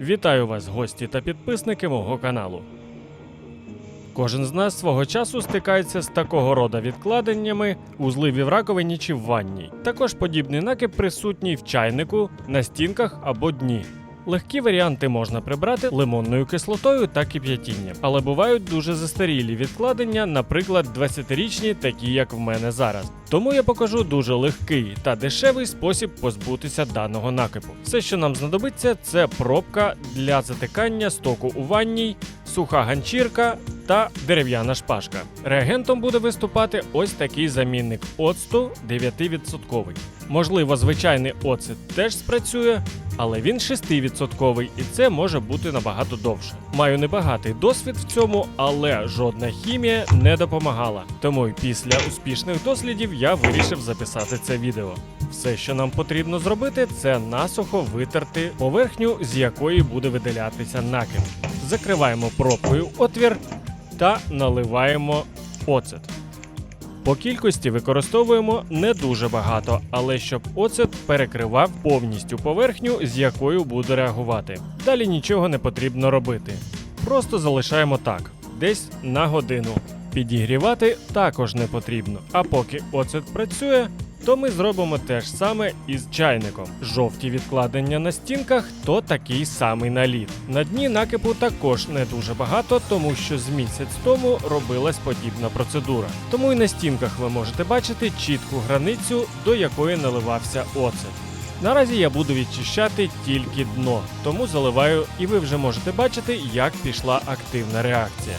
Вітаю вас, гості та підписники мого каналу. Кожен з нас свого часу стикається з такого рода відкладеннями у зливі в раковині чи в ванні. Також подібний накип присутній в чайнику, на стінках або дні. Легкі варіанти можна прибрати лимонною кислотою та кип'ятінням, але бувають дуже застарілі відкладення, наприклад, 20-річні, такі як в мене зараз. Тому я покажу дуже легкий та дешевий спосіб позбутися даного накипу. Все, що нам знадобиться, це пробка для затикання стоку у ванній, суха ганчірка та дерев'яна шпажка. Реагентом буде виступати ось такий замінник оцту 9%. Можливо, звичайний оцет теж спрацює, але він 6% і це може бути набагато довше. Маю небагатий досвід в цьому, але жодна хімія не допомагала. Тому й після успішних дослідів я вирішив записати це відео. Все, що нам потрібно зробити, це насухо витерти поверхню, з якої буде видалятися накип. Закриваємо пробкою отвір та наливаємо оцет. По кількості використовуємо не дуже багато, але щоб оцет перекривав повністю поверхню, з якою буде реагувати. Далі нічого не потрібно робити. Просто залишаємо так, десь на годину. Підігрівати також не потрібно. А поки оцет працює, то ми зробимо те ж саме із чайником. Жовті відкладення на стінках то такий самий наліт. На дні накипу також не дуже багато, тому що з місяць тому робилась подібна процедура. Тому і на стінках ви можете бачити чітку границю, до якої наливався оцет. Наразі я буду відчищати тільки дно, тому заливаю, і ви вже можете бачити, як пішла активна реакція.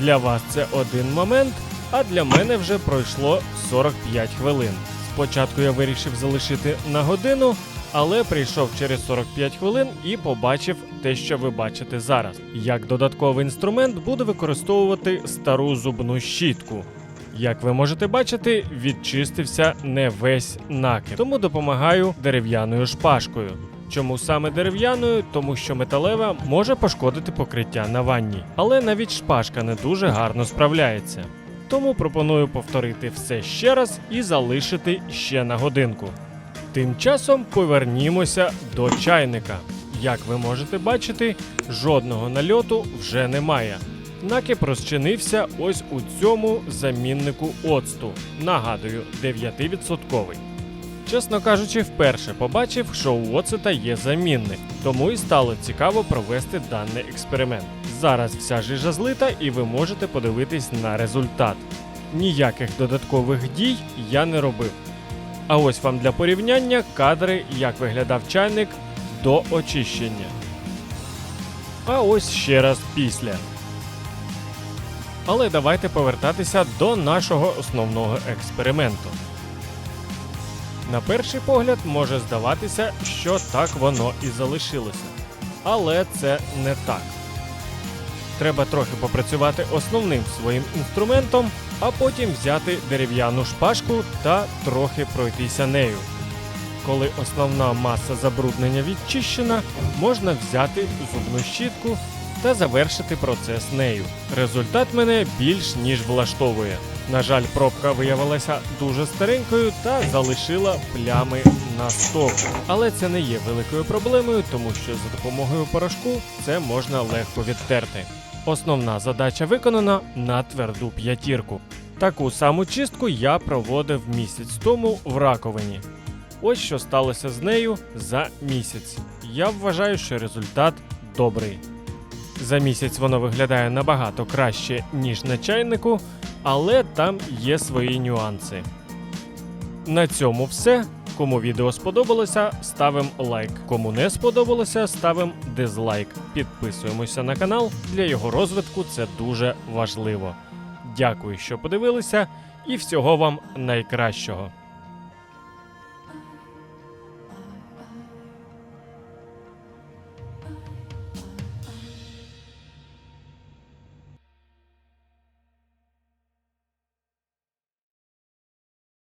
Для вас це один момент, а для мене вже пройшло 45 хвилин. Спочатку я вирішив залишити на годину, але прийшов через 45 хвилин і побачив те, що ви бачите зараз. Як додатковий інструмент буду використовувати стару зубну щітку. Як ви можете бачити, відчистився не весь накид, тому допомагаю дерев'яною шпажкою. Чому саме дерев'яною? Тому що металева може пошкодити покриття на ванні, але навіть шпажка не дуже гарно справляється. Тому пропоную повторити все ще раз і залишити ще на годинку. Тим часом повернімося до чайника. Як ви можете бачити, жодного нальоту вже немає. Накип розчинився ось у цьому заміннику оцту. Нагадую, 9%. Чесно кажучи, вперше побачив, що у оцета є замінник, тому і стало цікаво провести даний експеримент. Зараз вся жижа злита, і ви можете подивитись на результат. Ніяких додаткових дій я не робив. А ось вам для порівняння кадри, як виглядав чайник до очищення. А ось ще раз після. Але давайте повертатися до нашого основного експерименту. На перший погляд може здаватися, що так воно і залишилося. Але це не так. Треба трохи попрацювати основним своїм інструментом, а потім взяти дерев'яну шпажку та трохи пройтися нею. Коли основна маса забруднення відчищена, можна взяти зубну щітку та завершити процес нею. Результат мене більш ніж влаштовує. На жаль, пробка виявилася дуже старенькою та залишила плями на стоку. Але це не є великою проблемою, тому що за допомогою порошку це можна легко відтерти. Основна задача виконана на тверду п'ятірку. Таку саму чистку я проводив місяць тому в раковині. Ось що сталося з нею за місяць. Я вважаю, що результат добрий. За місяць воно виглядає набагато краще, ніж на чайнику, але там є свої нюанси. На цьому все. Кому відео сподобалося, ставимо лайк. Кому не сподобалося, ставимо дизлайк. Підписуємося на канал. Для його розвитку це дуже важливо. Дякую, що подивилися, і всього вам найкращого.